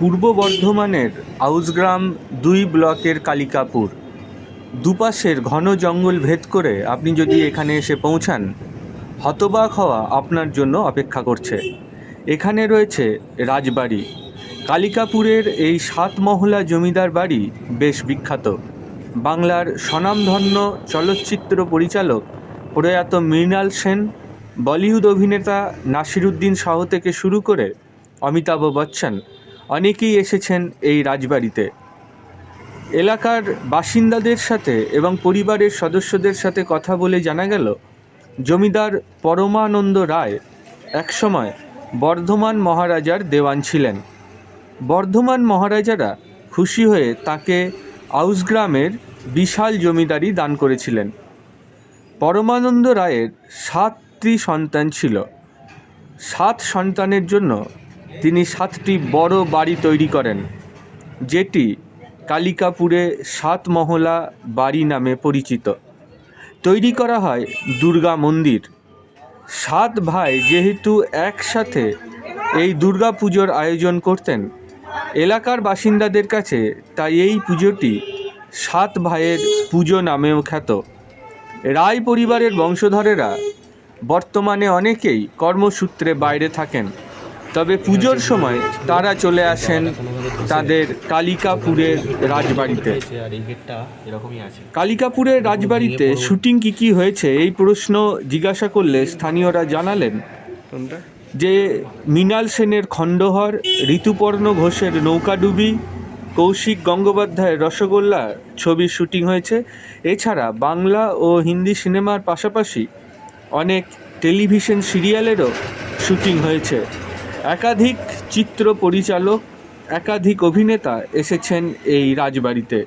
পূর্ব বর্ধমানের আউসগ্রাম দুই ব্লকের কালিকাপুর। দুপাশের ঘন জঙ্গল ভেদ করে আপনি যদি এখানে এসে পৌঁছান, হতবাক হওয়া আপনার জন্য অপেক্ষা করছে। এখানে রয়েছে রাজবাড়ি। কালিকাপুরের এই সাত মহলা জমিদার বাড়ি বেশ বিখ্যাত। বাংলার স্বনামধন্য চলচ্চিত্র পরিচালক প্রয়াত মৃণাল সেন, বলিউড অভিনেতা নাসিরুদ্দিন শাহ থেকে শুরু করে অমিতাভ বচ্চন অনেকেই এসেছেন এই রাজবাড়িতে। এলাকার বাসিন্দাদের সাথে এবং পরিবারের সদস্যদের সাথে কথা বলে জানা গেল, জমিদার পরমানন্দ রায় একসময় বর্ধমান মহারাজার দেওয়ান ছিলেন। বর্ধমান মহারাজারা খুশি হয়ে তাকে আউসগ্রামের বিশাল জমিদারি দান করেছিলেন। পরমানন্দ রায়ের সাতটি সন্তান ছিল। সাত সন্তানের জন্য তিনি সাতটি বড় বাড়ি তৈরি করেন, যেটি কালিকাপুরে সাত মহলা বাড়ি নামে পরিচিত। তৈরি করা হয় দুর্গা মন্দির। সাত ভাই যেহেতু একসাথে এই দুর্গা পুজোর আয়োজন করতেন, এলাকার বাসিন্দাদের কাছে তাই এই পুজোটি সাত ভাইয়ের পুজো নামেও খ্যাত। রায় পরিবারের বংশধরেরা বর্তমানে অনেকেই কর্মসূত্রে বাইরে থাকেন। তবে পুজোর সময় তারা চলে আসেন তাদের কালিকাপুরের রাজবাড়িতে। কালিকাপুরের রাজবাড়িতে শুটিং কি কি হয়েছে এই প্রশ্ন জিজ্ঞাসা করলে স্থানীয়রা জানালেন যে মৃণাল সেনের খণ্ডহর ঋতুপর্ণ ঘোষের নৌকাডুবি কৌশিক গঙ্গোপাধ্যায়ের রসগোল্লা ছবির শুটিং হয়েছে। এছাড়া বাংলা ও হিন্দি সিনেমার পাশাপাশি অনেক টেলিভিশন সিরিয়ালেরও শুটিং হয়েছে। একাধিক চিত্র পরিচালক একাধিক অভিনেতা এসেছেন এই রাজবাড়িতে।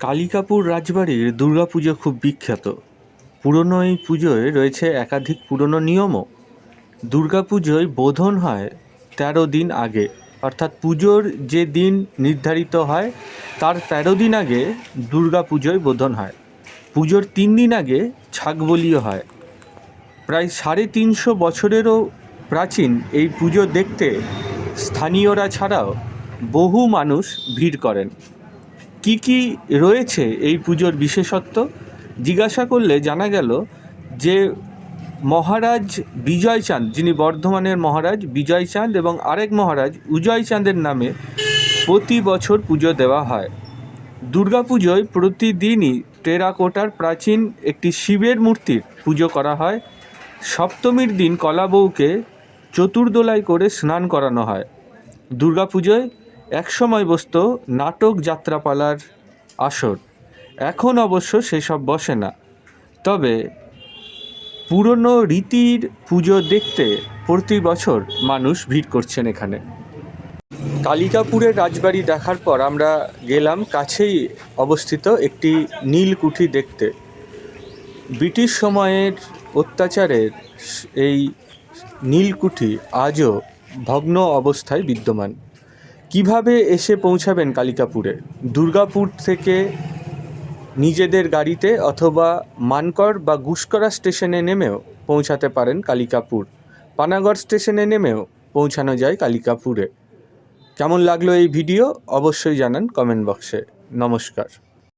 কালিকাপুর রাজবাড়ির দুর্গাপুজো খুব বিখ্যাত। পুরনো এই পুজোয় রয়েছে একাধিক পুরনো নিয়মও। দুর্গাপুজোয় বোধন হয় তেরো দিন আগে। অর্থাৎ পুজোর যে দিন নির্ধারিত হয়, তার তেরো দিন আগে দুর্গাপুজোয় বোধন হয়। পুজোর তিন দিন আগে ছাগবলিও হয়। প্রায় সাড়ে তিনশো বছরেরও প্রাচীন এই পুজো দেখতে স্থানীয়রা ছাড়াও বহু মানুষ ভিড় করেন। কি কি রয়েছে এই পুজোর বিশেষত্ব? জিজ্ঞাসা করলে জানা গেল যে মহারাজ বিজয় চাঁদ, যিনি বর্ধমানের মহারাজ বিজয় চাঁদ এবং আরেক মহারাজ উজয় চাঁদের নামে প্রতি বছর পুজো দেওয়া হয়। দুর্গাপুজোয় প্রতিদিনই টেরাকোটার প্রাচীন একটি শিবের মূর্তির পুজো করা হয়। সপ্তমীর দিন কলাবউকে চতুর্দোলায় করে স্নান করানো হয়। দুর্গাপুজোয় একসময় বসত নাটক যাত্রাপালার আসর। এখন অবশ্য সেসব বসে না। তবে পুরনো রীতির পুজো দেখতে প্রতি বছর মানুষ ভিড় করছেন এখানে। কালিকাপুরের রাজবাড়ি দেখার পর আমরা গেলাম কাছেই অবস্থিত একটি নীলকুঠি দেখতে। ব্রিটিশ সময়ের অত্যাচারের এই নীলকুঠি আজও ভগ্ন অবস্থায় বিদ্যমান। কীভাবে এসে পৌঁছাবেন কালিকাপুরে? দুর্গাপুর থেকে নিজেদের গাড়িতে অথবা মানকর বা গুসকরা স্টেশনে নেমেও পৌঁছাতে পারেন কালিকাপুর। পানাগড় স্টেশনে নেমেও পৌঁছানো যায় কালিকাপুরে। কেমন লাগল এই ভিডিও? অবশ্যই জানান কমেন্ট বক্সে। নমস্কার।